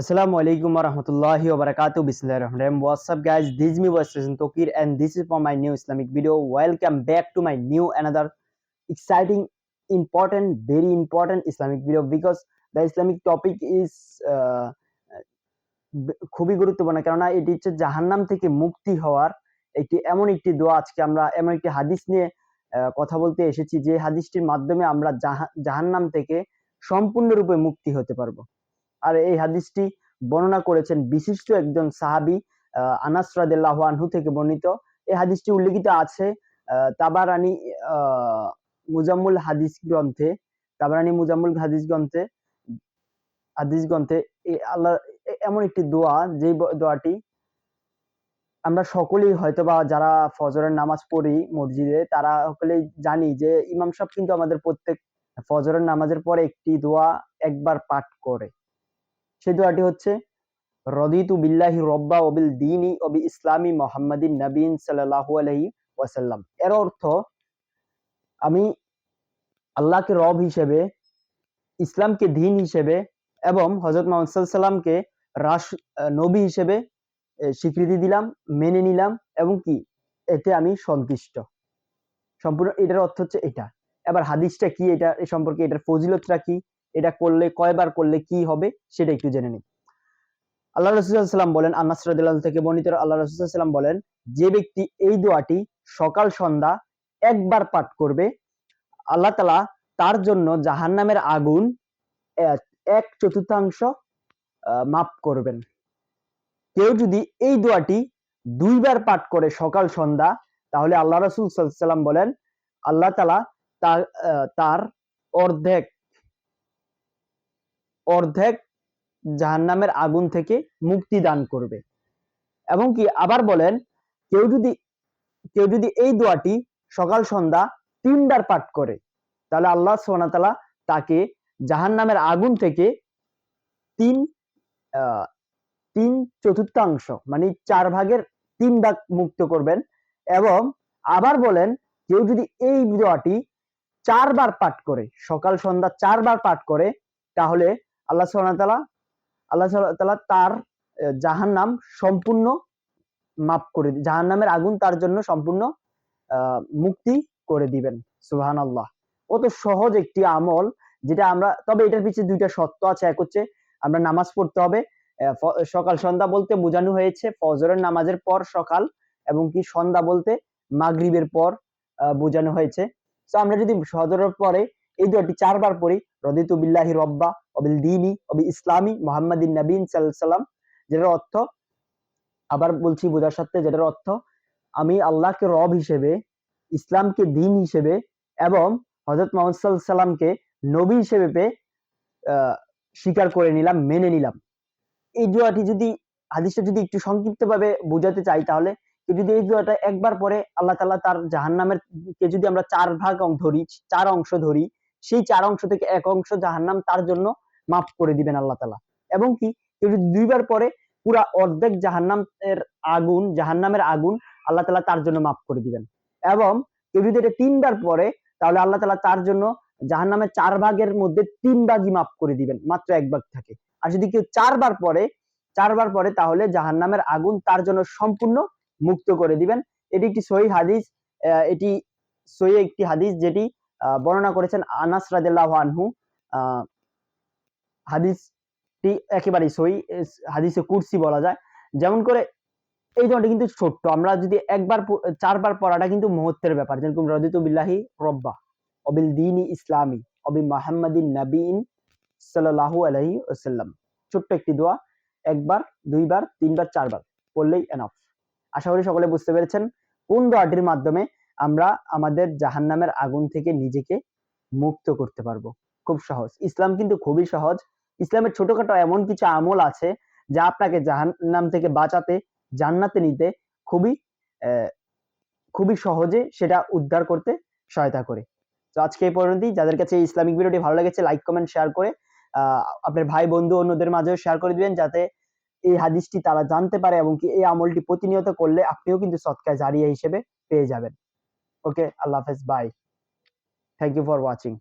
আসসালামু আলাইকুম রহমতুল্লাহি ওবরাকাতু বিসমিল্লাহির রহমানির রহিম what's up guys this is me voice present Tokir and this is for my new Islamic video welcome back to my new another exciting important very important Islamic video because the Islamic topic is খুবই গুরুত্বপূর্ণ কেননা এটি হচ্ছে জাহান্নাম থেকে মুক্তি হওয়ার একটি, এমন একটি দোয়া। আজকে আমরা এমন একটি হাদিস নিয়ে কথা বলতে এসেছি যে হাদিসটির মাধ্যমে আমরা জাহান্নাম থেকে সম্পূর্ণরূপে মুক্তি হতে পারব। আর এই হাদিসটি বর্ণনা করেছেন বিশিষ্ট একজন সাহাবি আনাস আনহু থেকে বর্ণিত। এই হাদিসটি উল্লেখিত আছে তাবারানি মুজাম্মুল হাদিস গ্রন্থে, তাবারানি মুজাম্মুল হাদিস গ্রন্থে হাদিস গ্রন্থে আল্লাহ এমন একটি দোয়া যে দোয়াটি আমরা সকলেই হয়তো বা যারা ফজরের নামাজ পড়ি মসজিদে, তারা সকলেই জানি যে ইমাম সাহেব কিন্তু আমাদের প্রত্যেক ফজরের নামাজের পরে একটি দোয়া একবার পাঠ করে। সেই দোয়াটি হচ্ছে, রদিতু বিল্লাহি রব্বা ওবিল দিনী ওবি ইসলামী মোহাম্মদিন নবীন সাল্লাল্লাহু আলাইহি ওয়াসাল্লাম। এর অর্থ, আমি আল্লাহকে রব হিসেবে, ইসলামকে দিন হিসেবে এবং হজরত মোহাম্মদ সাল্লামকে রাস, নবী হিসেবে স্বীকৃতি দিলাম, মেনে নিলাম এবং কি? এতে আমি সন্তুষ্ট। সম্পূর্ণ এটার অর্থ হচ্ছে এটা। এবার হাদিসটা কি? এটা এ সম্পর্কে এটার ফজিলতটা কি? এটা করলে কয়বার করলে কি হবে সেটা একটু জেনে নিই। আল্লাহ রসুলাম বলেন আনাস রাদিয়াল্লাহু থেকে বর্ণিত আল্লাহ রসুলাম বলেন, যে ব্যক্তি এই দোয়াটি সকাল সন্ধ্যা একবার পাঠ করবে, আল্লাহ তালা তার জন্য জাহান্নামের আগুন এক- চতুর্থাংশ মাফ করবেন। কেউ যদি এই দোয়াটি দুইবার পাঠ করে সকাল সন্ধ্যা, তাহলে আল্লাহ রসুল সাল্লাম বলেন, আল্লাহ তালা তার অর্ধেক অর্ধেক জাহান্নামের আগুন থেকে মুক্তি দান করবে। এবং কি আবার বলেন, কেউ যদি কেউ যদি এই দোয়াটি সকাল সন্ধ্যা তিনবার পাঠ করে, তাহলে আল্লাহ সোনাতালা তাকে জাহান্নামের আগুন থেকে তিন তিন চতুর্থাংশ মানে চার ভাগের তিন ভাগ মুক্ত করবেন। এবং আবার বলেন, কেউ যদি এই দোয়াটি চারবার পাঠ করে, সকাল সন্ধ্যা চারবার পাঠ করে, তাহলে আল্লাহ সোনাতালা আল্লাহ তাআলা তার জাহান নাম সম্পূর্ণ মাফ করে জাহান নামের আগুন তার জন্য সম্পূর্ণ মুক্তি করে দিবেন সুহান আল্লাহ কত সহজ একটি আমল, যেটা আমরা, তবে এটার পিছনে দুইটা সত্য আছে, এক হচ্ছে আমরা নামাজ পড়তে হবে সকাল সন্ধ্যা বলতে বোঝানো হয়েছে, ফজরের নামাজের পর সকাল এবং কি সন্ধ্যা বলতে মাগরিবের পর বোঝানো হয়েছে। তো আমরা যদি ফজরের পরে এই দুটি চারবার পড়ি রদিতু বিল্লাহি রব্বা অবিল দিনী অবি ইসলামী নবীন সাল্লাম যেটার অর্থ, আবার বলছি বোঝার যেটার অর্থ, আমি আল্লাহকে রব হিসেবে, ইসলামকে দিন হিসেবে এবং হজরত মোহাম্মদ সাল্লাল্লাহু সাল্লামকে নবী হিসেবে পেয়ে স্বীকার করে নিলাম, মেনে নিলাম। এই দোয়াটি যদি, হাদিসটা যদি একটু সংক্ষিপ্ত ভাবে বোঝাতে চাই তাহলে যদি এই দোয়াটা একবার পরে আল্লাহ তাআলা তার জাহান্নামের কে যদি আমরা চার ভাগ ধরি, চার অংশ ধরি সেই চার অংশ থেকে এক অংশ জাহান্নাম তার জন্য মাফ করে দিবেন আল্লাহ তাআলা। এবং কি যদি দুইবার পরে পুরা অর্ধেক জাহান্নাম এর আগুন, জাহান্নামের আগুন আল্লাহ তাআলা তার জন্য মাফ করে দিবেন। এবং কেউ যদি এটা তিনবার পরে, তাহলে আল্লাহ তাআলা তার জন্য জাহান্নামের চার ভাগের মধ্যে তিন ভাগই মাফ করে দিবেন, মাত্র এক ভাগ থাকে। আর যদি কেউ চারবার পরে চারবার পরে, তাহলে জাহান্নামের আগুন তার জন্য সম্পূর্ণ মুক্ত করে দিবেন। এটি একটি সহি হাদিস এটি সহি একটি হাদিস যেটি বর্ণনা করেছেন আনাস রাদিয়াল্লাহু আনহু। হাদিসটি একেবারেই এস- হাদিসে কুরসি বলা যায়। যেমন করে এই দোয়াটি কিন্তু ছোট্ট। আমরা যদি একবার চারবার পড়াটা কিন্তু মুহূর্তের ব্যাপার। যেরকম রদিতু বিল্লাহি রব্বা, অবিল দিনী ইসলামী, অবি মাহমদিন নবীন সাল্লাল্লাহু আলাইহি ওয়াসাল্লাম। ছোট্ট একটি দোয়া, একবার, দুইবার, তিনবার, চারবার, পড়লেই এনাফ আশা করি সকলে বুঝতে পেরেছেন। কোন দোয়াটির মাধ্যমে আমরা আমাদের জাহান্নামের আগুন থেকে নিজেকে মুক্ত করতে পারব। খুব সহজ। ইসলাম কিন্তু খুবই সহজ। ইসলামের ছোটখাটো এমন কিছু আমল আছে, যা আপনাকে জাহান্নাম থেকে বাঁচাতে, জান্নাতে নিতে খুবই খুবই সহজে সেটা উদ্ধার করতে সহায়তা করে। তো আজকে এই পর্যন্তই। যাদের কাছে ইসলামিক ভিডিওটি ভালো লেগেছে, লাইক, কমেন্ট, শেয়ার করে আপনার ভাই, বন্ধু, অন্যদের মাঝেও শেয়ার করে দিবেন, যাতে এই হাদিসটি তারা জানতে পারে এবং কি এই আমলটি প্রতিনিয়ত করলে আপনিও কিন্তু সৎকায় জারিয়া হিসেবে পেয়ে যাবেন। ওকে আল্লাহ হাফেজ bye thank you for watching